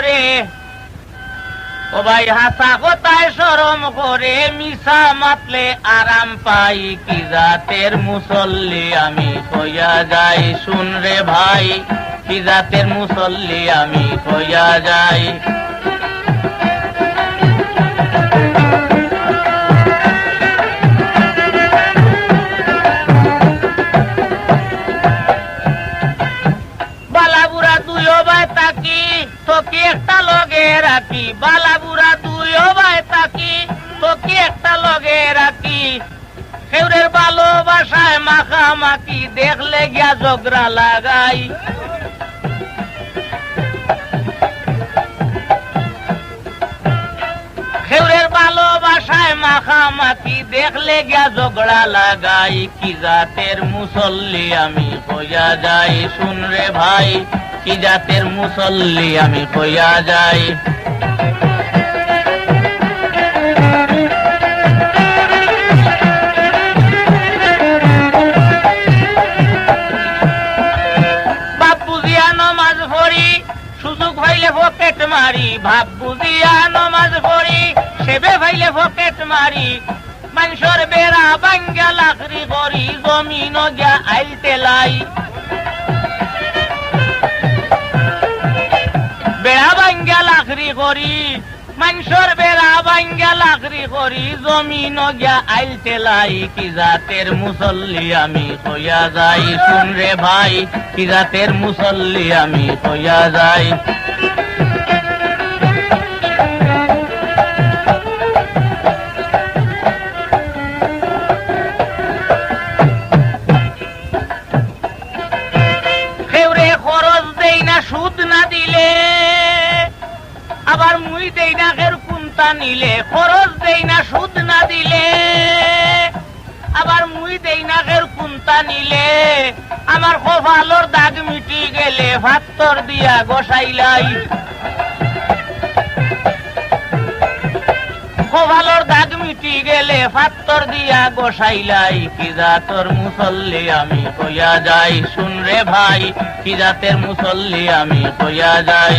করে। ও ভাই, হাসা কোথায়? সরম করে মিশা মাতলে আরাম পাই। কি জাতের মুসল্লি আমি কইয়া যাই? শুন রে ভাই, কি জাতের মুসল্লি আমি কইয়া যাই? রাখি। বালাবুরা দুইও ভাই তাকি তোকে একটা লগে রাখি। সেউরের ভালোবাসায় মাখামাখি, দেখলে গিয়া জগরা লাগাই। খেউরের ভালোবাসায় মাখামাখি, দেখলে গিয়া ঝগড়া লাগাই। কি জাতের মুসল্লি আমি কইয়া যাই, শুন রে ভাই। কি জাতের মুসল্লি আমি কইয়া যাই? সুযোগ ভাইলে পকেট মারি। ভাব বুঝিয়া নমাজ পড়ি, সেবে ভাইলে পকেট মারি। মানুষের বেড়া বাঙ্গা লাকড়ি করি জমিন গিয়া আইল তেলাই করি মানুষের বেড়া বাঙ্গা লাকড়ি করি, জমিন গিয়া আইল তেলাই কি জাতের মুসল্লি আমি কইয়া যাই? শুন রে ভাই, কি জাতের মুসল্লি আমি কইয়া যাই? সুদ না দিলে আবার মুই দেই না কের কুন্তা নিলে, খরচ দেই না, সুদ না দিলে। আবার মুই দেই না কের কুন্তা নিলে, আমার কপালর দাগ মিটি গেলে ভাত্তর দিয়া গোসাইলাই। কপালর দাগ মিটি গেলে ফাত্তর দিয়া গোসাইলাই। কি জাতর মুসল্লি আমি কইয়া যাই? শুন রে ভাই, কি জাতের মুসল্লি আমি কইয়া যাই?